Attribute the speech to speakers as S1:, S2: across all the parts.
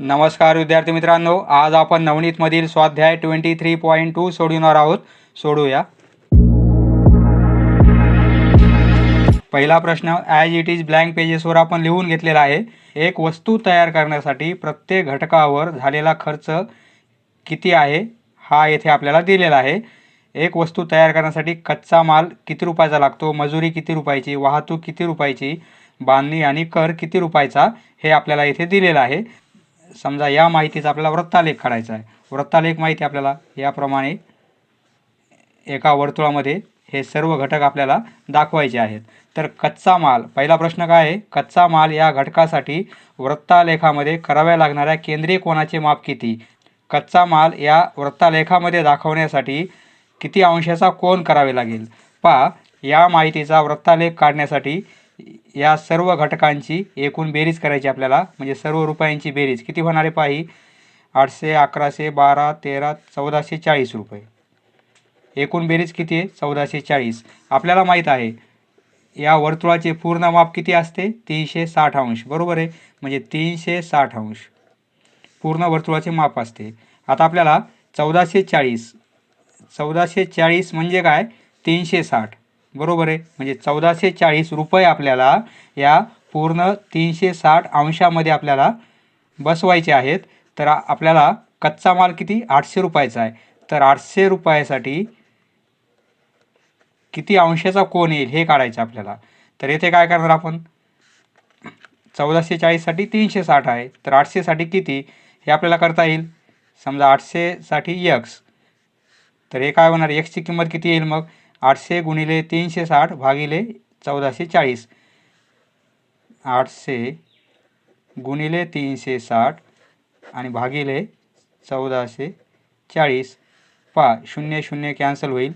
S1: नमस्कार विद्यार्थी मित्रांनो. आज आपण नवनीतमधील स्वाध्याय ट्वेंटी थ्री पॉईंट टू सोडवणार आहोत. सोडूया. पहिला प्रश्न ॲज इट इज ब्लँक पेजेसवर आपण लिहून घेतलेला आहे. एक वस्तू तयार करण्यासाठी प्रत्येक घटकावर झालेला खर्च किती आहे हा येथे आपल्याला दिलेला आहे. एक वस्तू तयार करण्यासाठी कच्चा माल किती रुपयाचा लागतो मजुरी किती रुपयाची वाहतूक किती रुपयाची बांधणी आणि कर किती रुपयाचा हे आपल्याला इथे दिलेलं आहे. समजा या माहितीचा आपल्याला वृत्तालेख काढायचा आहे. वृत्तालेख माहिती आपल्याला याप्रमाणे एका वर्तुळामध्ये हे सर्व घटक आपल्याला दाखवायचे आहेत. तर कच्चा माल पहिला प्रश्न काय आहे? कच्चा माल या घटकासाठी वृत्तालेखामध्ये कराव्या लागणाऱ्या केंद्रीय कोणाचे माप किती? कच्चा माल या वृत्तालेखामध्ये दाखवण्यासाठी किती अंशाचा कोण करावे लागेल? पहा या माहितीचा वृत्तालेख काढण्यासाठी या सर्व घटकांची एकूण बेरीज करायची आपल्याला म्हणजे सर्व रुपयांची बेरीज. किती होणार आहे पाही आठशे अकराशे बारा तेरा चौदाशे चाळीस रुपये. एकूण बेरीज किती आहे? चौदाशे चाळीस. आपल्याला माहीत आहे या वर्तुळाचे पूर्ण माप किती असते? तीनशे साठ अंश. बरोबर आहे? म्हणजे तीनशे साठ अंश. पूर्ण वर्तुळाचे माप असते. आता आपल्याला चौदाशे चाळीस चौदाशे चाळीस म्हणजे काय? तीनशे साठ. बरोबर आहे. म्हणजे चौदाशे चाळीस रुपये आपल्याला या पूर्ण तीनशे साठ अंशामध्ये आपल्याला बसवायचे आहेत. तर आपल्याला कच्चा माल किती? आठशे रुपयाचा आहे. तर आठशे रुपयासाठी किती अंशाचा कोण येईल हे काढायचं आपल्याला. तर येथे काय करणार आपण? चौदाशे चाळीससाठी तीनशे साठ आहे. तर आठशेसाठी किती? हे आपल्याला करता येईल. समजा आठशेसाठी यक्स तर हे काय होणार? एक्सची किंमत किती येईल मग? आठशे गुणिले तीनशे साठ भागिले चौदाशे चाळीस. आठशे गुणिले तीनशे साठ आणि भागिले चौदाशे चाळीस. पा शून्य शून्य कॅन्सल होईल.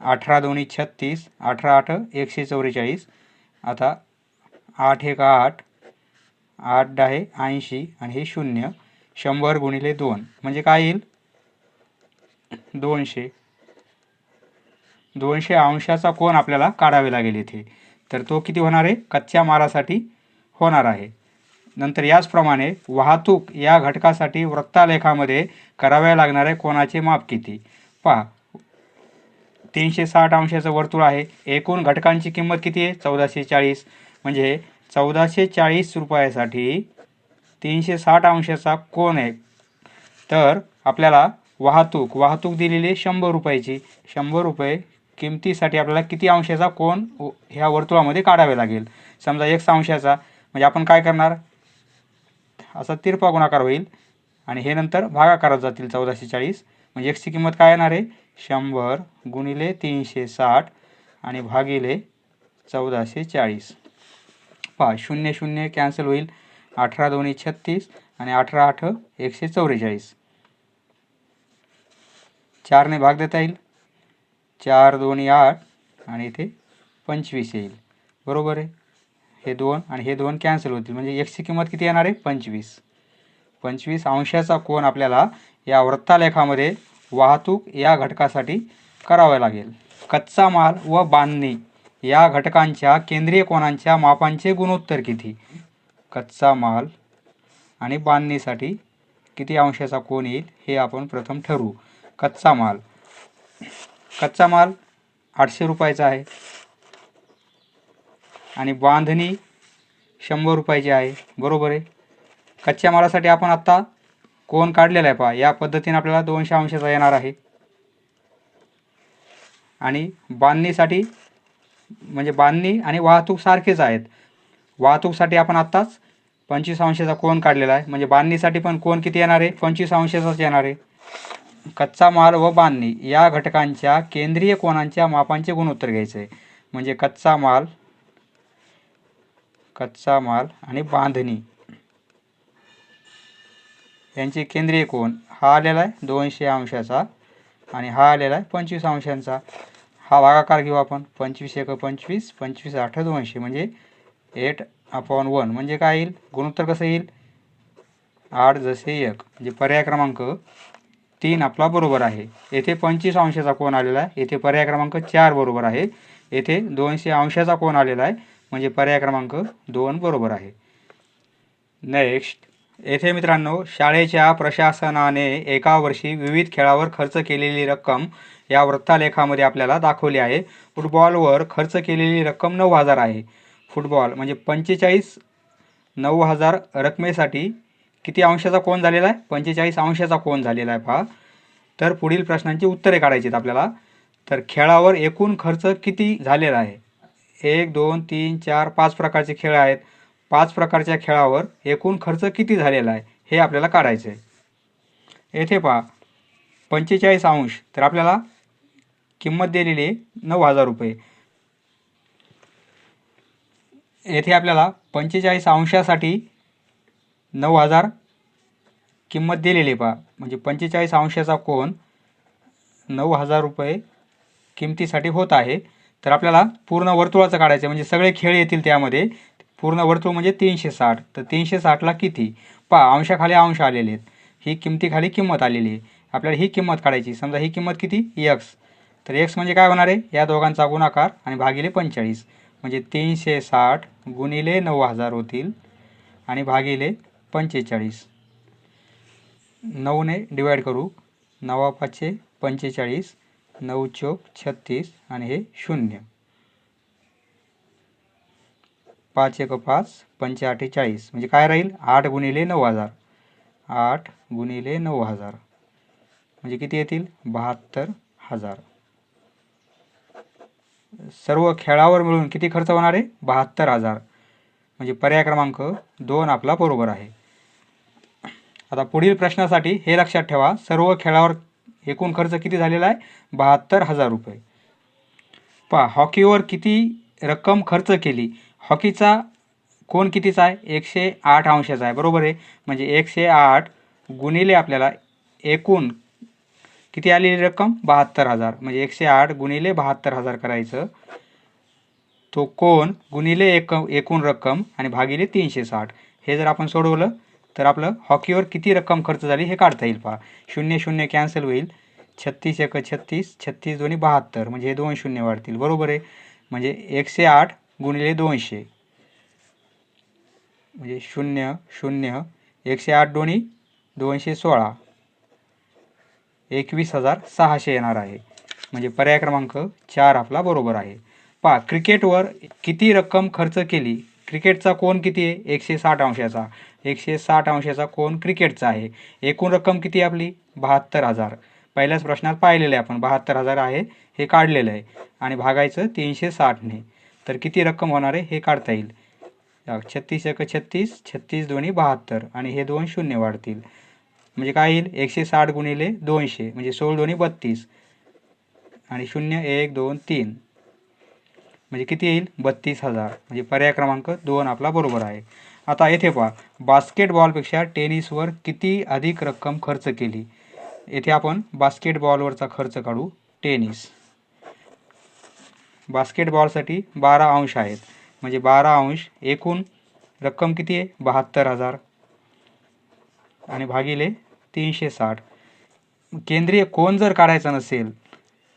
S1: अठरा दोन्ही छत्तीस अठरा आठ एकशे चौवेचाळीस. आता आठ एक आठ आठ दहा ऐंशी आणि हे शून्य शंभर गुणिले दोन. म्हणजे काय येईल? दोनशे. दोनशे अंशाचा कोण आपल्याला काढावे लागेल इथे. तर तो किती होणार आहे? कच्च्या मालासाठी होणार आहे. नंतर याचप्रमाणे वाहतूक या घटकासाठी वृत्तालेखामध्ये कराव्या लागणाऱ्या कोणाचे माप किती? पहा. तीनशे साठ अंशाचं वर्तुळ आहे. एकूण घटकांची किंमत किती आहे? चौदाशे चाळीस. म्हणजे चौदाशे चाळीस रुपयासाठी तीनशे साठ अंशाचा कोण आहे. तर आपल्याला वाहतूक वाहतूक दिलेली शंभर रुपयाची. शंभर रुपये किमतीसाठी आपल्याला किती अंशाचा कोण व- ह्या वर्तुळामध्ये काढावे लागेल. समजा एक अंशाचा म्हणजे आपण काय करणार? असा तिरपा गुणाकार होईल. आणि हे नंतर भागाकारात जातील चौदाशे चाळीस. म्हणजे एक्सची किंमत काय येणार आहे? शंभर गुणिले तीनशे साठ आणि भागिले चौदाशे चाळीस. पहा शून्य शून्य कॅन्सल होईल. अठरा दोन्ही छत्तीस आणि अठरा आठ एकशे चौवेचाळीस. चारने भाग देता येईल. चार दोन्ही आठ आणि इथे पंचवीस येईल. बरोबर आहे? हे दोन आणि हे दोन कॅन्सल होतील. म्हणजे एक्सची किंमत किती येणार आहे? पंचवीस. पंचवीस अंशाचा कोण आपल्याला या वृत्तालेखामध्ये वाहतूक या घटकासाठी करावा लागेल. कच्चा माल व बांधणी या घटकांच्या केंद्रीय कोणांच्या मापांचे गुणोत्तर किती? कच्चा माल आणि बांधणीसाठी किती अंशाचा कोण येईल हे आपण प्रथम ठरवू. कच्चा माल. कच्चा माल आठशे रुपयाचा आहे. आणि बांधणी शंभर रुपयाची आहे. बरोबर आहे? कच्च्या मालासाठी आपण आत्ता कोण काढलेला आहे पहा. या पद्धतीने आपल्याला दोनशे अंशाचा येणार आहे. आणि बांधणीसाठी म्हणजे बांधणी आणि वाहतूक सारखेच आहेत. वाहतूकसाठी आपण आत्ताच पंचवीस अंशाचा कोण काढलेला आहे? म्हणजे बांधणीसाठी पण कोण किती येणार आहे? पंचवीस अंशाचाच येणार आहे. कच्चा माल व बांधणी या घटकांच्या केंद्रीय कोणांच्या मापांचे गुणोत्तर घ्यायचे? आहे म्हणजे कच्चा माल कच्चा माल आणि बांधणी. यांचे केंद्रीय कोण हा आलेला आहे दोनशे अंशाचा आणि हा आलेला आहे पंचवीस अंशांचा. हा भागाकार घेऊ आपण. पंचवीस एक पंचवीस पंचवीस आठ दोनशे. म्हणजे एट अपॉन वन. म्हणजे काय येईल? गुणोत्तर कसं येईल? आठ जसे एक. म्हणजे पर्याय क्रमांक तीन आपला बरोबर आहे. येथे पंचवीस अंशाचा कोण आलेला आहे. येथे पर्याय क्रमांक चार बरोबर आहे. येथे दोनशे अंशाचा कोण आलेला आहे. म्हणजे पर्याय क्रमांक दोन बरोबर आहे. नेक्स्ट येथे मित्रांनो शाळेच्या प्रशासनाने एका वर्षी विविध खेळावर खर्च केलेली रक्कम या वृत्तालेखामध्ये आपल्याला दाखवली आहे. फुटबॉलवर खर्च केलेली रक्कम नऊ हजार आहे. फुटबॉल म्हणजे पंचेचाळीस नऊ हजार रकमेसाठी किती अंशाचा कोण झालेला आहे? पंचेचाळीस अंशाचा कोण झालेला आहे पहा. तर पुढील प्रश्नांची उत्तरे काढायची आहेत आपल्याला. तर खेळावर एकूण खर्च किती झालेला आहे? एक दोन तीन चार पाच प्रकारचे खेळ आहेत. पाच प्रकारच्या खेळावर एकूण खर्च किती झालेला आहे? हे आपल्याला काढायचं आहे. येथे पहा. पंचेचाळीस अंश. तर आपल्याला किंमत दिलेली आहे नऊ हजार रुपये. येथे आपल्याला पंचेचाळीस अंशासाठी नऊ हजार किंमत दिलेली आहे पहा. म्हणजे पंचेचाळीस अंशाचा कोन नऊ हजार रुपये किमतीसाठी होत आहे. तर आपल्याला पूर्ण वर्तुळाचं काढायचं आहे. म्हणजे सगळे खेळ येतील त्यामध्ये. पूर्ण वर्तुळ म्हणजे तीनशे साठ. तर तीनशे साठला किती? पहा अंशाखाली अंश आलेले आहेत. ही किमतीखाली किंमत आलेली आहे. आपल्याला ही किंमत काढायची समजा ही किंमत किती? यक्स तर एक्स म्हणजे काय होणार आहे? या दोघांचा गुणाकार आणि भागिले पंचेचाळीस. म्हणजे तीनशे साठ गुणिले नऊ हजार होतील. आणि भागिले पंचेचाळीस. नऊने डिवाईड करू. नवा पाचशे पंचेचाळीस नऊ चोक छत्तीस आणि हे शून्य. पाच एक पाच पंचे अठ्ठेचाळीस म्हणजे काय राहील? आठ गुणिले नऊ हजार. आठ गुणिले नऊ हजार. म्हणजे किती येतील? बहात्तर हजार. सर्व खेळावर मिळून किती खर्च होणार आहे? बहात्तर हजार. म्हणजे पर्याय क्रमांक दोन आपला बरोबर आहे. आता पुढील प्रश्नासाठी हे लक्षात ठेवा. सर्व खेळावर एकूण खर्च किती झालेला आहे? बहात्तर हजार रुपये. पहा हॉकीवर किती रक्कम खर्च केली? हॉकीचा कोण कितीचा आहे? एकशे आठ अंशाचा आहे. बरोबर आहे? म्हणजे एकशे आठ गुणिले आपल्याला एकूण किती आलेली रक्कम? बहात्तर हजार. म्हणजे एकशे आठ गुणिले बहात्तर हजार करायचं. तो कोण? गुणिले एक एकूण रक्कम आणि भागिले तीनशे साठ. हे जर आपण सोडवलं तर आपलं हॉकीवर किती रक्कम खर्च झाली हे काढता येईल पहा. शून्य शून्य कॅन्सल होईल. छत्तीस एक छत्तीस छत्तीस दोन्ही बहात्तर. म्हणजे हे दोन शून्य वाढतील. बरोबर आहे? म्हणजे एकशे आठ गुणिले दोनशे. म्हणजे शून्य शून्य एकशे आठ दोन्ही दोनशे सोळा. एकवीस हजार सहाशे येणार आहे. म्हणजे पर्याय क्रमांक चार आपला बरोबर आहे. पहा क्रिकेटवर किती रक्कम खर्च केली? क्रिकेटचा कोण किती आहे? एकशे साठ अंशाचा. एकशे साठ अंशाचा कोण क्रिकेटचा आहे? एकूण रक्कम किती आहे आपली? बहात्तर हजार. पहिल्याच प्रश्नात पाहिलेलं आहे आपण. बहात्तर हजार आहे हे काढलेलं आहे. आणि भागायचं तीनशे साठने. तर किती रक्कम होणार आहे? हे काढता येईल. छत्तीस एक छत्तीस छत्तीस दोन्ही बहात्तर. आणि हे दोन शून्य वाढतील. म्हणजे काय येईल? एकशे साठ गुणिले दोनशे. म्हणजे सोळ दोन्ही बत्तीस. आणि शून्य एक दोन तीन. म्हणजे किती येईल? बत्तीस हजार. म्हणजे पर्याय क्रमांक दोन आपला बरोबर आहे. आता येथे पहा. बास्केटबॉलपेक्षा टेनिसवर किती अधिक रक्कम खर्च केली? येथे आपण बास्केटबॉलवरचा खर्च काढू. टेनिस. बास्केटबॉलसाठी बारा अंश आहेत. म्हणजे बारा अंश एकूण रक्कम किती आहे? बहात्तर हजार. आणि भागिले तीनशे साठ. केंद्रीय कोण जर काढायचा नसेल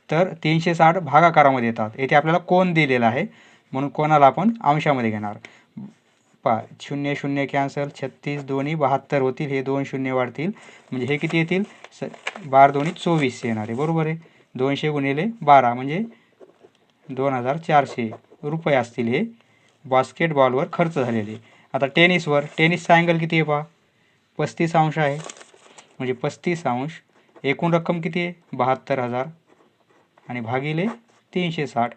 S1: तर तीनशे साठ भागाकारामध्ये येतात. येथे आपल्याला कोण दिलेला आहे? म्हणून कोणाला आपण अंशामध्ये घेणार? पा शून्य शून्य कॅन्सल छत्तीस दोन्ही बहात्तर होतील. हे दोन शून्य वाढतील. म्हणजे हे किती येतील? स बार दोन्ही चोवीस येणार आहे. बरोबर आहे? दोनशे गुणिले बारा म्हणजे दोन हजार चारशे रुपये असतील हे. बास्केटबॉलवर खर्च झालेले. आता टेनिसवर टेनिसचा अँगल किती आहे पहा? पस्तीस अंश आहे. म्हणजे पस्तीस अंश. एकूण रक्कम किती आहे? बहात्तर हजार. आणि भागिले तीनशे साठ.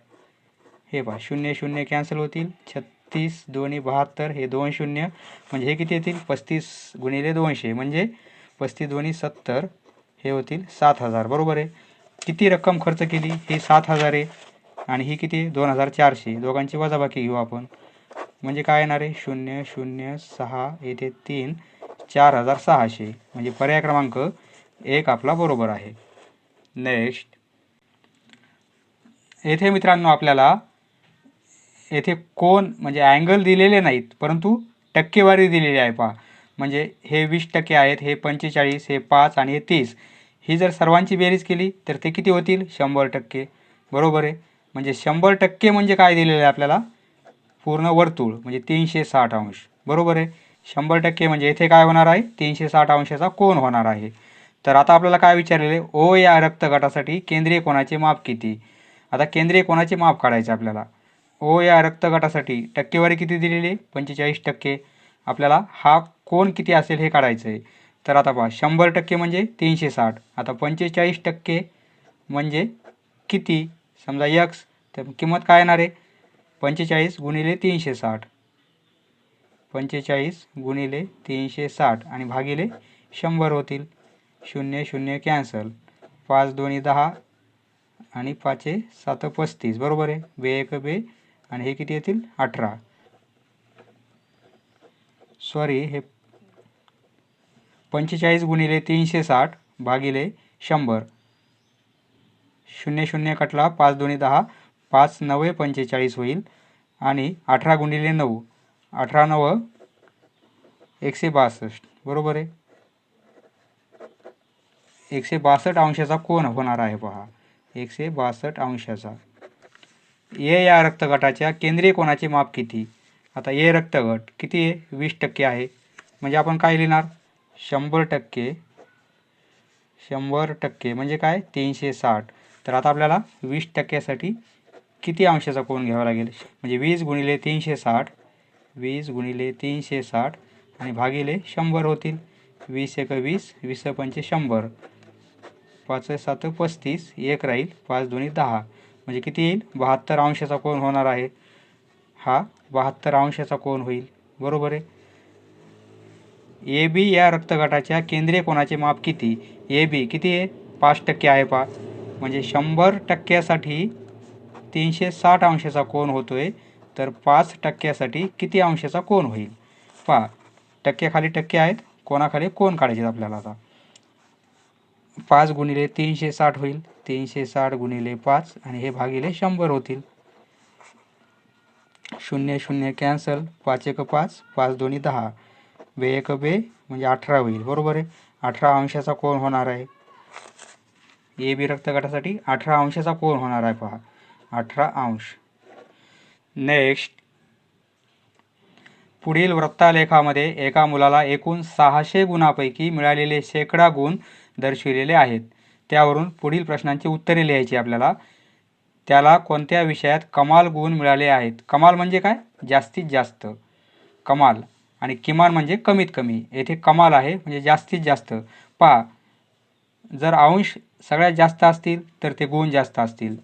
S1: हे पहा शून्य शून्य कॅन्सल होतील. छत्तीस दोन्ही बहात्तर हे दोन शून्य. म्हणजे हे किती येतील? पस्तीस गुणिले दोनशे. म्हणजे पस्तीस दोन्ही सत्तर हे होतील सात हजार. बरोबर आहे? किती रक्कम खर्च केली? ही सात हजार आहे. आणि ही किती? दोन हजार चारशे. दोघांची वजाबाकी घेऊ आपण. म्हणजे काय येणार आहे? शून्य शून्य सहा येथे तीन चार हजार सहाशे. म्हणजे पर्याय क्रमांक एक आपला बरोबर आहे. नेक्स्ट येथे मित्रांनो आपल्याला येथे कोण म्हणजे अँगल दिलेले नाहीत परंतु टक्केवारी दिलेली आहे पहा. म्हणजे हे वीस टक्के आहेत हे पंचेचाळीस हे पाच आणि हे तीस. ही जर सर्वांची बेरीज केली तर ते किती होतील? शंभर टक्के. बरोबर आहे? म्हणजे शंभर टक्के म्हणजे काय दिलेलं आहे आपल्याला? पूर्ण वर्तुळ म्हणजे तीनशे साठ अंश. बरोबर आहे? शंभर टक्के म्हणजे येथे काय होणार आहे? तीनशे साठ अंशाचा कोण होणार आहे. तर आता आपल्याला काय विचारलेले ओ या रक्तगटासाठी केंद्रीय कोणाचे माप किती? आता केंद्रीय कोणाचे माप काढायचे आपल्याला? ओ या रक्तगटासाठी टक्केवारी किती दिलेली? आहे पंचेचाळीस टक्के. आपल्याला हा कोण किती असेल हे काढायचं आहे तर आता पहा शंभर टक्के म्हणजे तीनशे साठ. आता पंचेचाळीस टक्के म्हणजे किती? समजा यक्स तर किंमत काय येणार आहे? पंचेचाळीस गुणिले तीनशे साठ. पंचेचाळीस गुणिले तीनशे साठ आणि भागिले शंभर होतील. शून्य शून्य कॅन्सल. पाच दोन्ही दहा आणि पाचे सात पस्तीस. बरोबर आहे? बे एक बे. आणि हे किती येतील? अठरा. सॉरी हे पंचेचाळीस गुणिले तीनशे साठ भागिले शंभर. शून्य शून्य कटला पाच दोन्ही दहा. पाच नवे पंचेचाळीस होईल. आणि अठरा गुणिले नऊ. अठरा नव एकशे बासष्ट. बरोबर आहे? एकशे बासष्ट अंशाचा कोण होणार आहे पहा. एकशे बासष्ट अंशाचा. ए या रक्तगटाच्या केंद्रीय कोणाचे माप किती? आता ए रक्तगट किती आहे? वीस टक्के आहे. म्हणजे आपण काय लिहिणार? शंभर टक्के शंभर टक्के म्हणजे काय? तीनशे साठ. तर आता आपल्याला वीस टक्क्यासाठी किती अंशाचा कोण घ्यावा लागेल? म्हणजे वीस गुणिले तीनशे साठ वीस गुणिले तीनशे साठ आणि भागिले शंभर होतील. वीस एक वीस वीस पंचे शंभर. पाच सात पस्तीस एक राहील पाच दोन्ही दहा. म्हणजे किती येईल? बहात्तर अंशाचा कोण होणार आहे. हा बहात्तर अंशाचा कोण होईल. बरोबर आहे? ए बी या रक्तगटाच्या केंद्रीय कोणाचे माप किती? ए बी किती आहे? पाच टक्के आहे पा म्हणजे शंभर टक्क्यासाठी तीनशे साठ अंशाचा कोण होतोय. तर पाच टक्क्यासाठी किती अंशाचा कोण होईल? पहा. टक्क्याखाली टक्के आहेत. कोणाखाली कोण काढायचे आपल्याला आता? पाच गुणिले तीनशे साठ होईल. तीनशे साठ गुणिले पाच आणि हे भागिले शंभर होतील. शून्य शून्य कॅन्सल. पाच एक पाच. पाच दोन्ही दहा. बे एक बे म्हणजे अठरा होईल. बरोबर आहे? अठरा अंशाचा कोण होणार आहे? ए बी रक्तगटासाठी अठरा अंशाचा कोण होणार आहे पहा. अठरा अंश. नेक्स्ट पुढील वृत्तालेखामध्ये एका मुलाला एकूण सहाशे गुणापैकी मिळालेले शेकडा गुण दर्शविलेले आहेत. त्यावरून पुढील प्रश्नांची उत्तरे लिहायची आपल्याला. त्याला कोणत्या विषयात कमाल गुण मिळाले आहेत? कमाल म्हणजे काय? जास्तीत जास्त. कमाल आणि किमान म्हणजे कमीत कमी. येथे कमाल आहे म्हणजे जास्तीत जास्त. पहा जर अंश सगळ्यात जास्त असतील तर ते गुण जास्त असतील.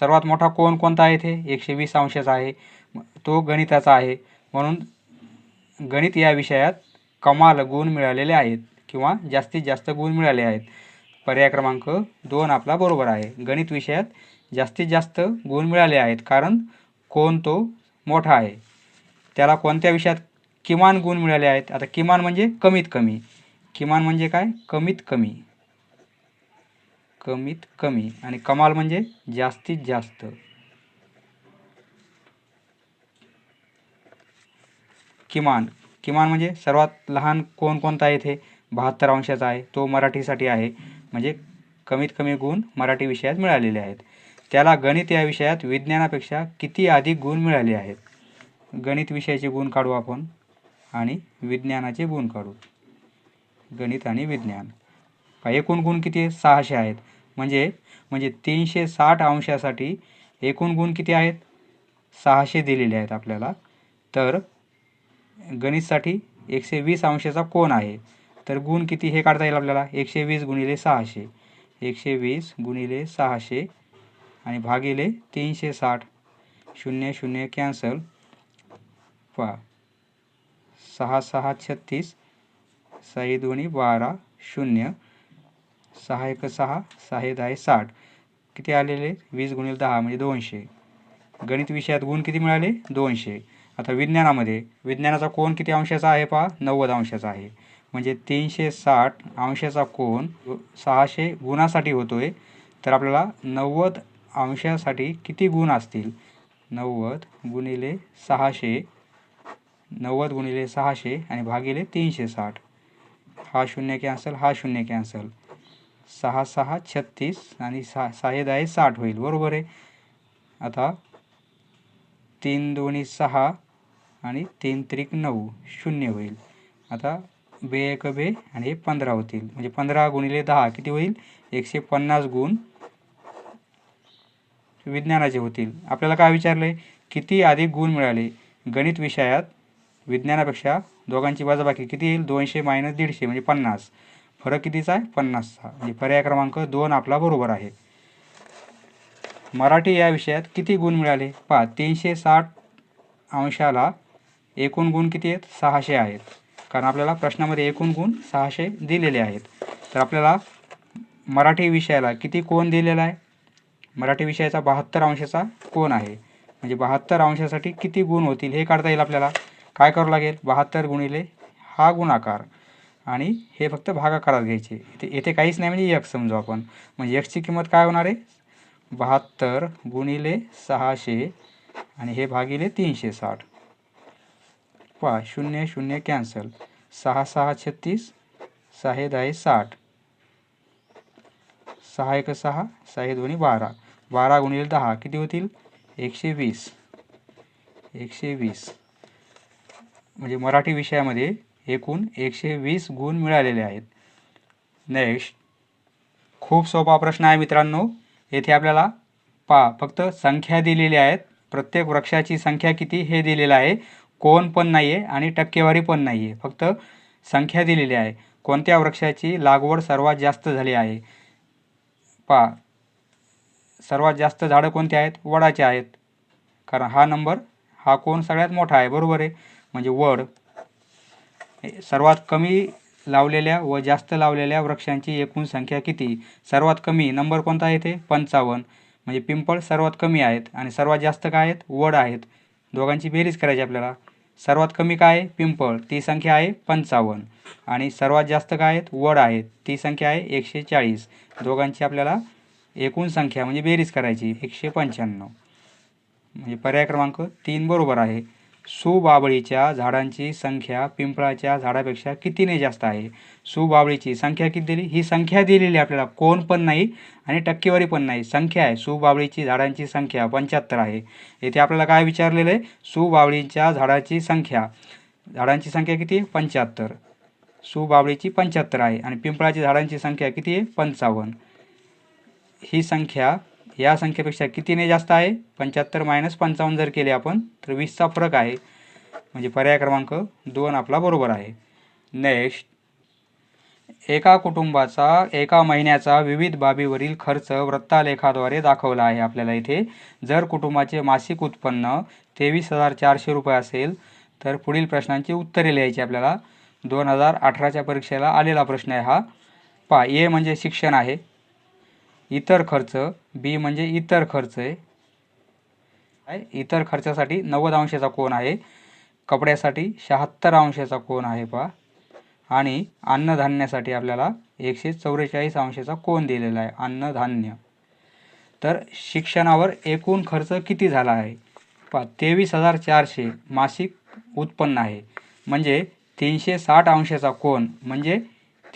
S1: सर्वात मोठा कोण कोणता आहे इथे? एकशे वीस अंशाचा आहे. तो गणिताचा आहे. म्हणून गणित या विषयात कमाल गुण मिळालेले आहेत. किंवा जास्तीत जास्त गुण मिळाले आहेत. पर्याय क्रमांक दोन आपला बरोबर आहे. गणित विषयात जास्तीत जास्त गुण मिळाले आहेत कारण कोण तो मोठा आहे. त्याला कोणत्या विषयात किमान गुण मिळाले आहेत? आता किमान म्हणजे कमीत कमी. किमान म्हणजे काय? कमीत कमी. कमीत कमी. आणि कमाल म्हणजे जास्तीत जास्त. किमान. किमान म्हणजे सर्वात लहान कोण कोणता आहे इथे? बहात्तर अंशाचा आहे. तो मराठीसाठी आहे. म्हणजे कमीत कमी गुण मराठी विषयात मिळालेले आहेत. त्याला गणित या विषयात विज्ञानापेक्षा किती अधिक गुण मिळाले आहेत? गणित विषयाचे गुण काढू आपण आणि विज्ञानाचे गुण काढू. गणित आणि विज्ञान. एकूण गुण किती आहेत? सहाशे आहेत. म्हणजे म्हणजे तीनशे साठ अंशासाठी एकूण गुण किती आहेत? सहाशे दिलेले आहेत आपल्याला. तर गणितसाठी एकशे वीस अंशाचा कोण आहे. तर गुण किती हे काढता येईल आपल्याला? एकशे वीस गुणिले सहाशे. एकशे वीस गुणिले सहाशे आणि भागिले तीनशे साठ. शून्य शून्य कॅन्सल. पहा. सहा सहा छत्तीस. सहा दोन्ही बारा शून्य. सहा एक सहा सहा दहा साठ. किती आलेले? वीस गुणिले दहा म्हणजे दोनशे. गणित विषयात गुण किती मिळाले? दोनशे. आता विज्ञानामध्ये विज्ञानाचा कोण किती अंशाचा आहे पहा? नव्वद अंशाचा आहे. म्हणजे तीनशे साठ अंशाचा कोण सहाशे गुणासाठी होतो आहे तर आपल्याला नव्वद अंशासाठी किती गुण असतील? नव्वद गुणिले सहाशे नव्वद गुणिले सहाशे आणि भागिले तीनशे साठ हा शून्य कॅन्सल हा शून्य कॅन्सल. सहा सहा छत्तीस आणि सहा सहा दहा साठ होईल. बरोबर आहे? आता तीन दोन्ही सहा आणि तीन त्रिक नऊ शून्य होईल. आता बे एक बे आणि हे पंधरा होतील. म्हणजे पंधरा गुणिले दहा किती होईल? एकशे पन्नास गुण विज्ञानाचे होतील. आपल्याला काय विचारलं आहे किती अधिक गुण मिळाले? गणित विषयात विज्ञानापेक्षा दोघांची वजाबाकी किती येईल? दोनशे मायनस दीडशे म्हणजे पन्नास. फरक कितीचा आहे? पन्नासचा. म्हणजे पर्याय क्रमांक दोन आपला बरोबर आहे. मराठी या विषयात किती गुण मिळाले? पहा तीनशे साठ अंशाला एकूण गुण किती आहेत? सहाशे आहेत. कारण आपल्याला प्रश्नामध्ये एकूण गुण सहाशे दिलेले आहेत. तर आपल्याला मराठी विषयाला किती कोण दिलेला आहे? मराठी विषयाचा बहात्तर अंशाचा कोण आहे? म्हणजे बहात्तर अंशासाठी किती गुण होतील हे काढता येईल आपल्याला. काय करावं लागेल? बहात्तर गुणिले हा गुणाकार. आणि हे फक्त भागाकारात घ्यायचे. इथे येथे काहीच नाही म्हणजे यक्स समजू आपण. म्हणजे यक्सची किंमत काय होणार आहे? बहात्तर गुणिले सहाशे आणि हे भागिले तीनशे साठ. पहा शून्य शून्य कॅन्सल सहा सहा छत्तीस सहा दहा साठ. सहा एक सहा सहा दोन्ही बारा. बारा गुणिले दहा किती होतील? एकशे वीस. एकशे वीस. म्हणजे मराठी विषयामध्ये एकूण एकशे वीस गुण मिळालेले आहेत. नेक्स्ट खूप सोपा प्रश्न आहे मित्रांनो. येथे आपल्याला पा फक्त संख्या दिलेल्या आहेत. प्रत्येक वृक्षाची संख्या किती हे दिलेलं आहे. कोण पण नाही आहे आणि टक्केवारी पण नाही आहे फक्त संख्या दिलेली आहे. कोणत्या वृक्षाची लागवड सर्वात जास्त झाली आहे? पा. सर्वात जास्त झाडं कोणती आहेत? वडाचे आहेत. कारण हा नंबर हा कोण सगळ्यात मोठा आहे? बरोबर आहे. म्हणजे वड. सर्वात कमी लावलेल्या व जास्त लावलेल्या वृक्षांची एकूण संख्या किती? सर्वात कमी नंबर कोणता आहे ते पंचावन्न. म्हणजे पिंपळ सर्वात कमी आहेत आणि सर्वात जास्त काय आहेत? वड आहेत. दोघांची बेरीज करायची आपल्याला. सर्वात कमी काय? आहे पिंपळ. ती संख्या आहे पंचावन्न. आणि सर्वात जास्त काय आहेत? वड आहेत. ती संख्या आहे एकशे चाळीस. दोघांची आपल्याला एकूण संख्या म्हणजे बेरीज करायची एकशे पंच्याण्णव. म्हणजे पर्याय क्रमांक तीन बरोबर आहे. सुबाबळीच्या झाडांची संख्या पिंपळाच्या झाडापेक्षा कितीने जास्त आहे? सुबाबळीची संख्या किती दिली? ही संख्या दिलेली आहे आपल्याला कोण पण नाही आणि टक्केवारी पण नाही. संख्या आहे. सुबाबळीची झाडांची संख्या पंच्याहत्तर आहे. येथे आपल्याला काय विचारलेलं आहे? सुबाबळीच्या झाडाची संख्या. झाडांची संख्या किती? आहे पंच्याहत्तर. सुबाबळीची पंच्याहत्तर आहे आणि पिंपळाची झाडांची संख्या किती आहे? पंचावन्न. ही संख्या या संख्येपेक्षा कितीने जास्त आहे? पंच्याहत्तर मायनस पंचावन्न जर केले आपण तर वीसचा फरक आहे. म्हणजे पर्याय क्रमांक दोन आपला बरोबर आहे. नेक्स्ट एका कुटुंबाचा एका महिन्याचा विविध बाबीवरील खर्च वृत्तालेखाद्वारे दाखवला आहे आपल्याला इथे. जर कुटुंबाचे मासिक उत्पन्न तेवीस हजार चारशे रुपये असेल तर पुढील प्रश्नांची उत्तरे लिहायची आपल्याला. दोन हजार अठराच्या परीक्षेला आलेला प्रश्न आहे हा. पा ए म्हणजे शिक्षण आहे. इतर खर्च बी म्हणजे इतर खर्च आहे. काय? इतर खर्चासाठी नव्वद अंशाचा कोण आहे. कपड्यासाठी शहात्तर अंशाचा कोण आहे पहा. आणि अन्नधान्यासाठी आपल्याला एकशे चौवेचाळीस अंशाचा कोण दिलेला आहे अन्नधान्य. तर शिक्षणावर एकूण खर्च किती झाला आहे? पहा तेवीस हजार चारशे मासिक उत्पन्न आहे. म्हणजे तीनशे साठ अंशाचा कोण म्हणजे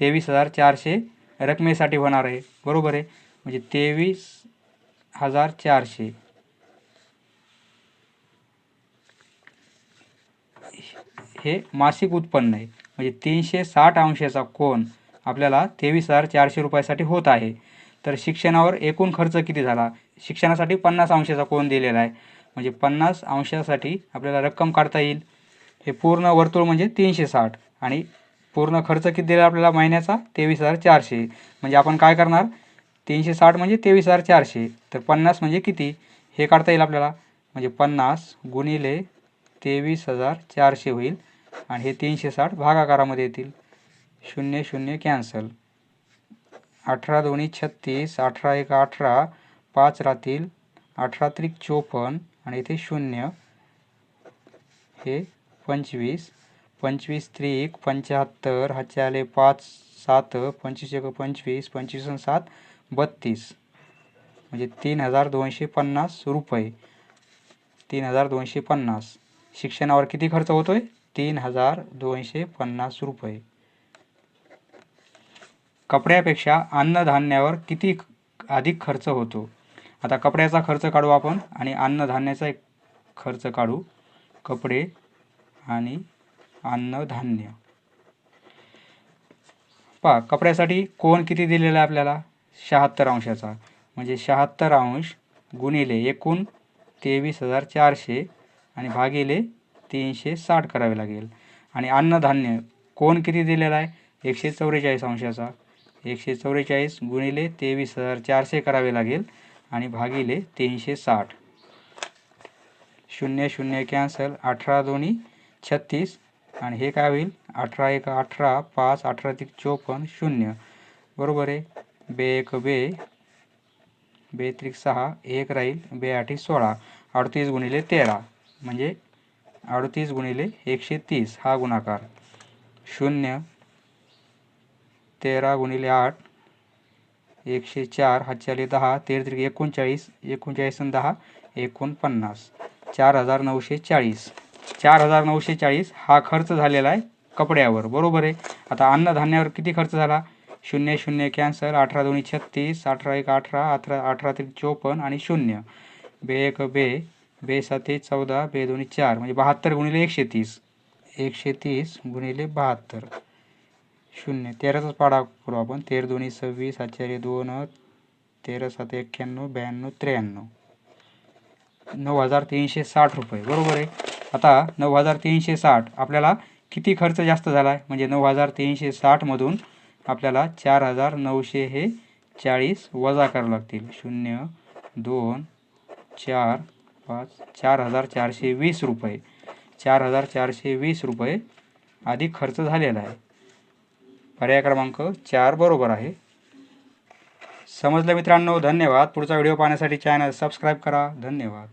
S1: तेवीस हजार चारशे रकमेसाठी होणार आहे. बरोबर आहे? म्हणजे तेवीस हजार चारशे. हे मासिक उत्पन्न आहे. म्हणजे तीनशे साठ अंशाचा कोण आपल्याला तेवीस हजार चारशे रुपयासाठी होत आहे. तर शिक्षणावर एकूण खर्च किती झाला? शिक्षणासाठी पन्नास अंशाचा कोण दिलेला आहे? म्हणजे पन्नास अंशासाठी आपल्याला रक्कम काढता येईल. हे पूर्ण वर्तुळ म्हणजे तीनशे साठ. आणि पूर्ण खर्च किती दिला आपल्याला महिन्याचा? तेवीस हजार चारशे. म्हणजे आपण काय करणार? तीनशे साठ म्हणजे तेवीस हजार चारशे. तर पन्नास म्हणजे किती? हे काढता येईल आपल्याला. म्हणजे पन्नास गुणिले तेवीस हजार चारशे होईल. आणि हे तीनशे साठ भागाकारामध्ये येतील. शून्य शून्य कॅन्सल. अठरा दोन्ही छत्तीस अठरा एक अठरा पाच राहतील. अठरा त्रिक चोपन्न आणि इथे शून्य. हे पंचवीस. पंचवीस त्रिक पंच्याहत्तर हातचे आले पाच सात पंचवीस एक पंचवीस पंचवीस सात. बत्तीस. म्हणजे तीन हजार दोनशे पन्नास रुपये. तीन हजार दोनशे पन्नास. शिक्षणावर किती खर्च होतो आहे तीन हजार दोनशे पन्नास रुपये. कपड्यापेक्षा अन्नधान्यावर किती अधिक खर्च होतो? आता कपड्याचा खर्च काढू आपण आणि अन्नधान्याचा एक खर्च काढू. कपडे आणि अन्नधान्य. पहा कपड्यासाठी कोण किती दिलेला आहे आपल्याला? शहात्तर अंशाचा. म्हणजे शहात्तर अंश गुणिले एकूण तेवीस हजार चारशे आणि भागिले तीनशे साठ करावे लागेल. आणि अन्नधान्य कोण किती दिलेला आहे? एकशे चौवेचाळीस अंशाचा. एकशे चौवेचाळीस गुणिले तेवीस हजार चारशे करावे लागेल आणि भागिले तीनशे साठ. शून्य शून्य कॅन्सल अठरा दोन्ही छत्तीस. आणि हे काय होईल? अठरा एक अठरा पाच अठरा तिक चोपन्न शून्य. बरोबर आहे? बे एक बे. बे त्रिक सहा एक राहील. बे आठी सोळा. अडतीस गुणिले तेरा. म्हणजे अडतीस गुणिले एकशे तीस. हा गुणाकार. शून्य. तेरा गुणिले आठ. एकशे चार. हातच्याले दहा. तेरा त्रिक एकोणचाळीस. एकोणचाळीस आणि दहा. एकोणपन्नास. चार हजार नऊशे चाळीस. चार हजार नऊशे चाळीस हा खर्च झालेला आहे कपड्यावर. बरोबर आहे? आता अन्नधान्यावर किती खर्च झाला? शून्य शून्य कॅन्सल अठरा दोन्ही छत्तीस अठरा एक अठरा अठरा अठरा ते चोपन्न आणि शून्य. बे एक बे बे साते चौदा बे दोन्ही चार म्हणजे बहात्तर गुणिले एकशे तीस. एकशे तीस गुणिले बहात्तर. शून्य. तेराचाच पाडा करू आपण. तेरा दोन्ही सव्वीस आचार्य दोन तेरा सात एक्क्याण्णव ब्याण्णव त्र्याण्णव. नऊ हजार तीनशे साठ रुपये. बरोबर आहे? आता नऊ हजार तीनशे साठ आपल्याला किती खर्च जास्त झाला आहे म्हणजे नऊ हजार तीनशे साठमधून आपल्याला चार हजार नऊशे हे चाळीस वजा करावं लागतील. शून्य दोन चार पाच चार हजार चारशे वीस रुपये. चार हजार चारशे वीस रुपये आधी खर्च झालेला आहे. पर्याय क्रमांक चार बरोबर आहे. समजलं मित्रांनो? धन्यवाद. पुढचा व्हिडिओ पाहण्यासाठी चॅनल सबस्क्राईब करा. धन्यवाद.